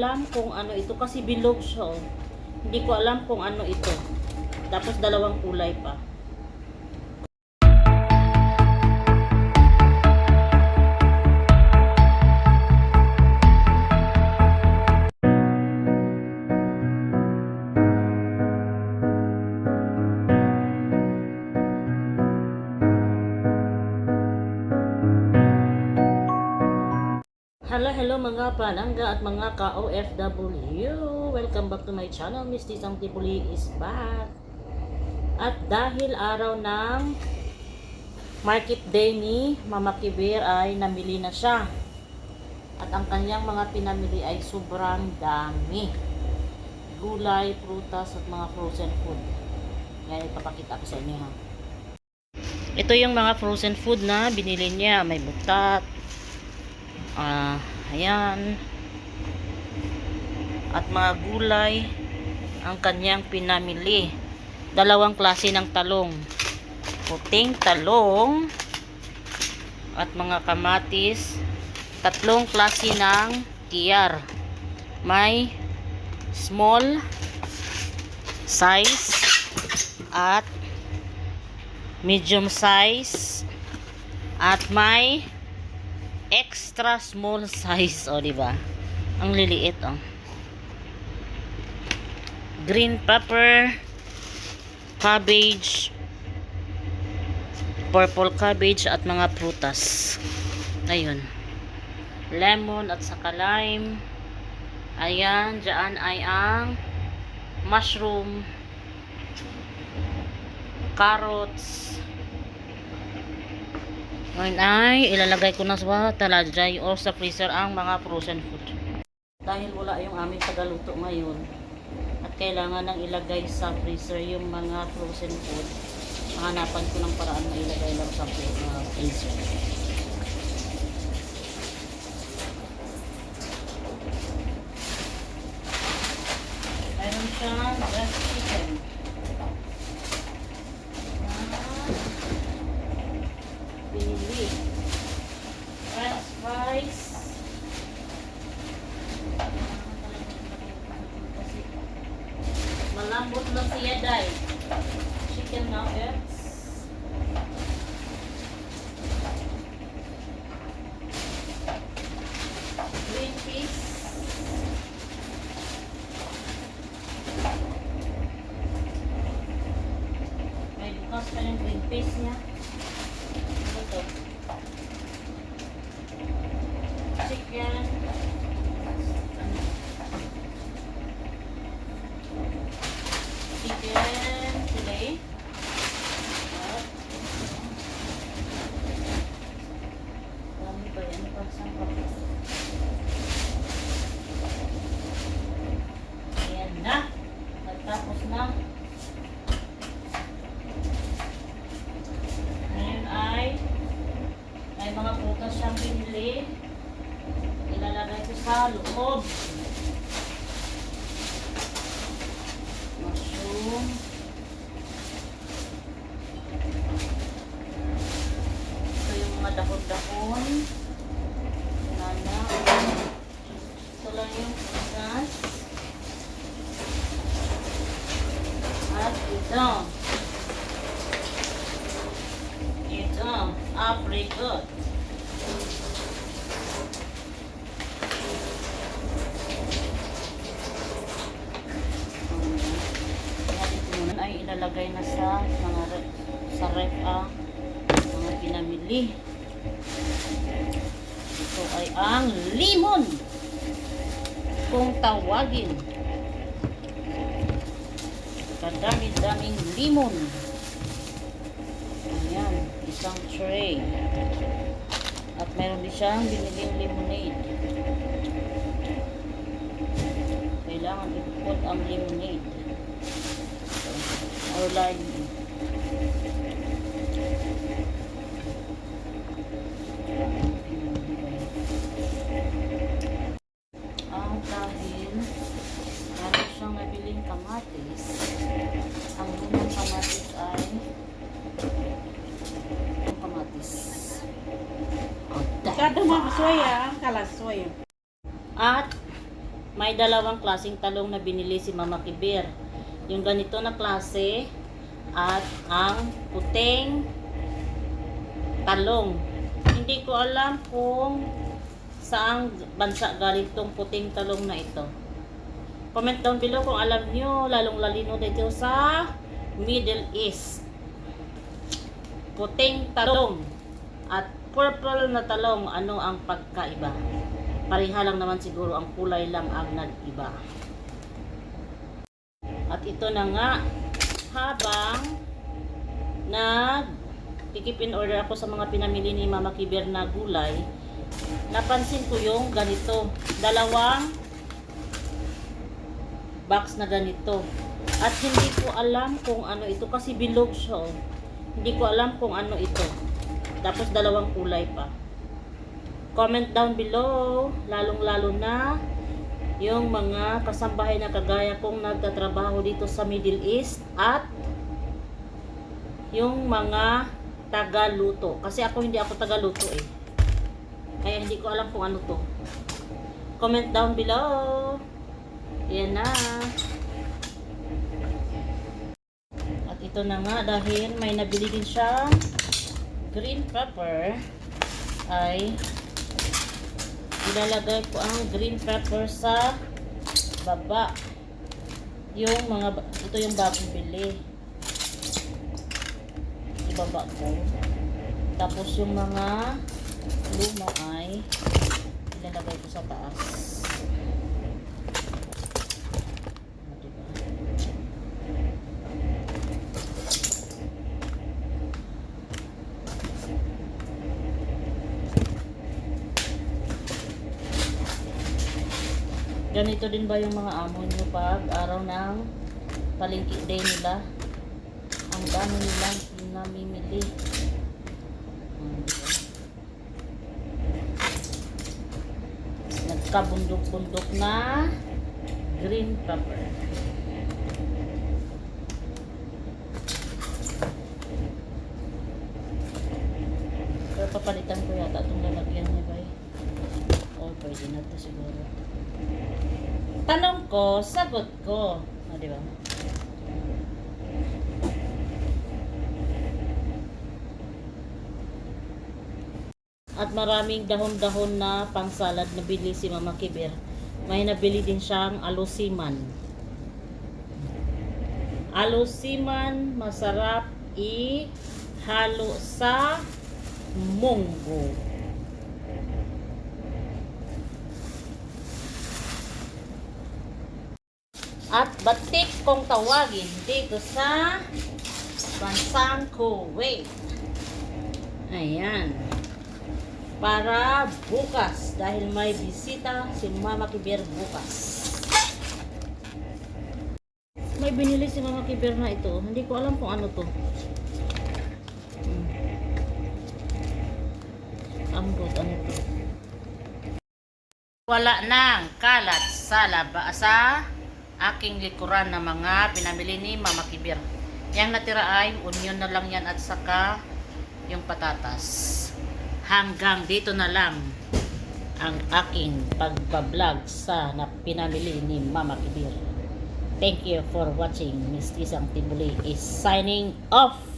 alam kung ano ito kasi bilog siya oh. Hindi ko alam kung ano ito. Tapos dalawang kulay pa. Hello, mga palangga at mga ka-OFW. Welcome back to my channel. Miss Tisang Tipuli is back. At dahil araw ng market day ni Mama Kibir ay namili na siya. At ang kanyang mga pinamili ay sobrang dami. Gulay, prutas at mga frozen food. Yan, ipapakita ko sa inyo ha. Ito yung mga frozen food na binili niya. May butat, Ah, ayan. At mga gulay ang kanyang pinamili. Dalawang klase ng talong. Puting talong at mga kamatis. Tatlong klase ng kiyar. May small size at medium size at may extra small size, o, di ba? Ang liliit, oh. Green pepper, cabbage, purple cabbage, at mga prutas. Ayun. Lemon at saka lime. Ayan, dyan ay ang mushroom, carrots, ngayon ay ilalagay ko na sa talajay o sa freezer ang mga frozen food. Dahil wala yung aming tagaluto ngayon at kailangan nang ilagay sa freezer yung mga frozen food, hanapan ko ng paraan na ilagay lang sa uh, freezer. Meron siyang breast chicken. binili. French fries. Malambot lang siya day. Chicken nuggets. Green peas. May bukas pa yung green peas niya. Ito. Chicken. Ano? Chicken fillet. At dami pa yan. Pagsang pa. Ayan na. Nagtapos na. Ngayon ay may mga prutas siyang binili. Ilalagay ko sa loob. Mushroom. Ito yung mga dahon-dahon. Nana. Ito lang yung prutas. At ito. Ito, apricot. Ngayon ay ilalagay na sa mga re- sa ref ang mga pinamili. Ito ay ang limon. Kung tawagin. Kadami-daming limon. Ayan, isang tray. At meron din siyang biniling lemonade. Kailangan ipupot ang lemonade. Or lime. Ang dahil meron siyang nabiling kamatis. Ang lumang kamatis ay ang kamatis. Oh, Kada mga soya, kalas soya. At may dalawang klaseng talong na binili si Mama Kibir. Yung ganito na klase at ang puting talong. Hindi ko alam kung saang bansa galing tong puting talong na ito. Comment down below kung alam nyo, lalong lalino dito sa Middle East. Puting talong at purple na talong, ano ang pagkaiba? Pareha lang naman siguro, ang kulay lang ang nag-iba. At ito na nga, habang nag kikip in order ako sa mga pinamili ni Mama Kiber na gulay, napansin ko yung ganito, dalawang box na ganito. At hindi ko alam kung ano ito kasi bilog siya oh. Hindi ko alam kung ano ito. Tapos dalawang kulay pa. Comment down below, lalong-lalo na yung mga kasambahay na kagaya kong nagtatrabaho dito sa Middle East at yung mga tagaluto. Kasi ako hindi ako tagaluto eh. Kaya hindi ko alam kung ano to. Comment down below. Yan na. At ito na nga dahil may nabili din siyang green pepper ay ilalagay ko ang green pepper sa baba. Yung mga ito yung bagong bili. Ibaba ko. Tapos yung mga luma ay ilalagay ko sa taas. O, diba? Ganito din ba yung mga amo nyo pag araw ng palengke day nila? Ang dami nilang namimili. Nagkabundok-bundok na green pepper. Pero papalitan ko yata itong lalagyan niya ba Oh, pwede na to siguro. Tanong ko, sagot ko. O, di ba? At maraming dahon-dahon na pangsalad na bili si Mama Kibir. May nabili din siyang alusiman. Alusiman, masarap i-halo sa munggo. At batik kong tawagin dito sa bansang Kuwait. Ayan. Para bukas dahil may bisita si Mama Kibir bukas. May binili si Mama Kibir na ito. Hindi ko alam kung ano to. Hmm. Ambot, ano to? Wala nang kalat sa laba sa aking likuran na mga pinamili ni Mama Kibir. Yang natira ay onion na lang yan at saka yung patatas. Hanggang dito na lang ang aking pagbablog sa na pinamili ni Mama Kibir. Thank you for watching. Miss Tisang Tibuli is signing off.